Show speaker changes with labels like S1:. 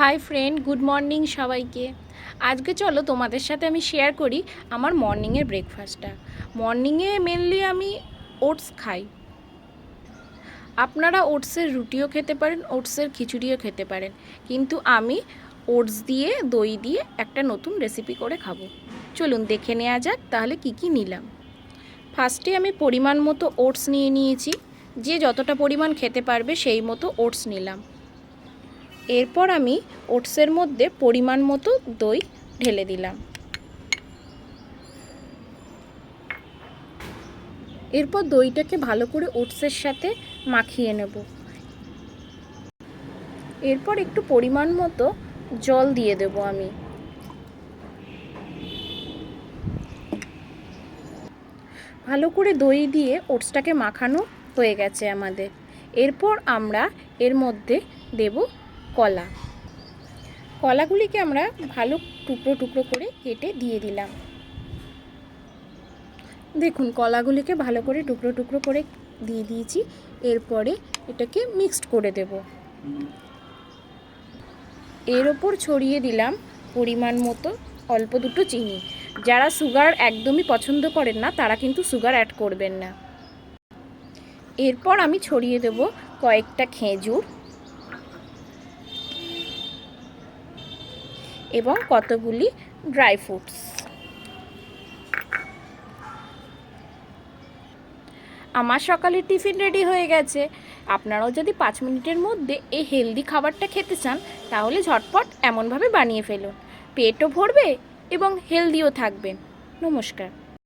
S1: Hi friend good morning সবাইকে। আজকে চলো তোমাদের সাথে আমি শেয়ার করি আমার মর্নিংয়ের ব্রেকফাস্টটা মর্নিংয়ে মেনলি আমি ওটস খাই। আপনারা ওটসের রুটিও খেতে পারেন ওটসের খিচুড়িও খেতে পারেন। কিন্তু আমি ওটস দিয়ে, দই দিয়ে একটা নতুন রেসিপি করে খাব। চলুন দেখে নেওয়া যাক তাহলে কি কি নিলাম। ফার্স্টে আমি পরিমাণ মতো ওটস নিয়ে নিয়েছি। যে যতটা পরিমাণ খেতে পারবে সেই মতো ওটস নিলাম। এরপর আমি ওটসের মধ্যে পরিমাণ মতো দই ঢেলে দিলাম। এরপর দইটাকে ভালো করে ওটসের সাথে মাখিয়ে নেব। এরপর একটু পরিমাণ মতো জল দিয়ে দেব আমি। ভালো করে দই দিয়ে ওটসটাকে মাখানো হয়ে গেছে আমাদের। এরপর আমরা এর মধ্যে দেব কলা। কলাগুলিকে আমরা ভালো টুকরো টুকরো করে কেটে দিয়ে দিলাম। দেখুন, কলাগুলিকে ভালো করে টুকরো টুকরো করে দিয়ে দিয়েছি। এরপরে এটাকে মিক্সড করে দেব। এর ওপর ছড়িয়ে দিলাম পরিমাণ মতো অল্প দুটো চিনি। যারা সুগার একদমই পছন্দ করেন না, তারা কিন্তু সুগার অ্যাড করবেন না। এরপর আমি ছড়িয়ে দেব কয়েকটা খেজুর। এবং কতগুলি ড্রাই ফ্রুটস। আমার সকালের টিফিন রেডি হয়ে গেছে। আপনারাও যদি পাঁচ মিনিটের মধ্যে এই হেলদি খাবারটা খেতে চান, তাহলে ঝটপট এমনভাবে বানিয়ে ফেলুন। পেটও ভরবে এবং হেলদিও থাকবেন নমস্কার।